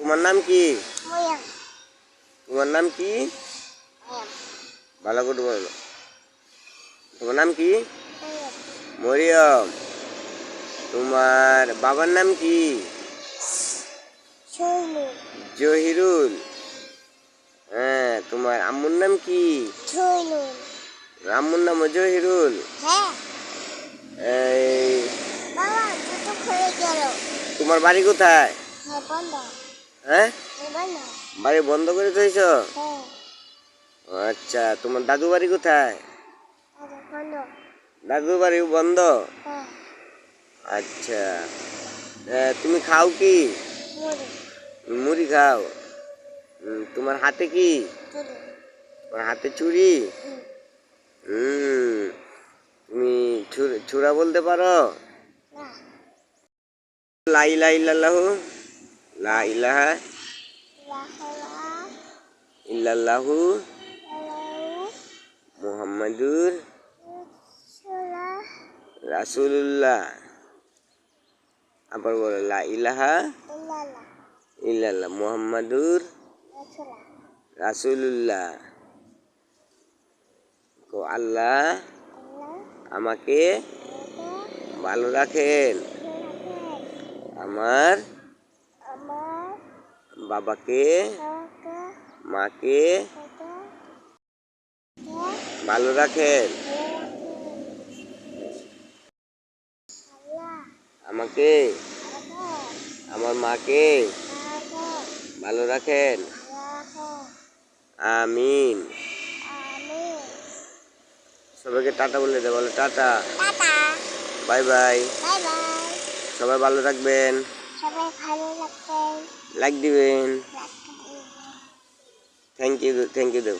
তোমার নাম কি? তোমার নাম কি? ভালো করে বলো। তোমার নাম কি? মরিয়ম। তোমার বাবার নাম কি? জহিরুল। হ্যাঁ তোমার আম্মুর নাম কি? আম্মুর নাম জহিরুল? হ্যাঁ। তোমার বাড়ি কোথায়? হ্যাঁ? বাড়ি বন্ধ করে থইছ হ্যাঁ। আচ্ছা তোমার দাদু বাড়ি কোথায়? দাদু বাড়ি বন্ধ? হ্যাঁ। আচ্ছা তুমি খাও কি? মুড়ি। খাও। তোমার হাতে কি? তোমার হাতে চুড়ি? হুম তুমি ছুর- বলতে পারো? লাই লা ইলাহা ইল্লাল্লাহু লা ইলাহা লাহলা ইল্লাল্লাহু লাহু মুহাম্মাদুর সুলা রাসূলুল্লাহ আবার বলো লা ইলাহা ইল্লাল্লাহ ইল্লাল্লাহ মুহাম্মাদুর রাসূলা রাসূলুল্লাহ তো আল্লাহ আল্লাহ আমাকে আমাকে ভালো রাখেন রাখেন আমার আমার বাবাকে মাকে ভালো রাখেন। আমাকে আমার মাকে ভালো রাখেন। আমিন। সবাইকে টাটা বলে দে বলো tata. Bye bye. Bye bye. সবাই ভালো থাকবেন। সবাই ভালো লাগবেন লাইক দিবেন। Thank you thank you Dev.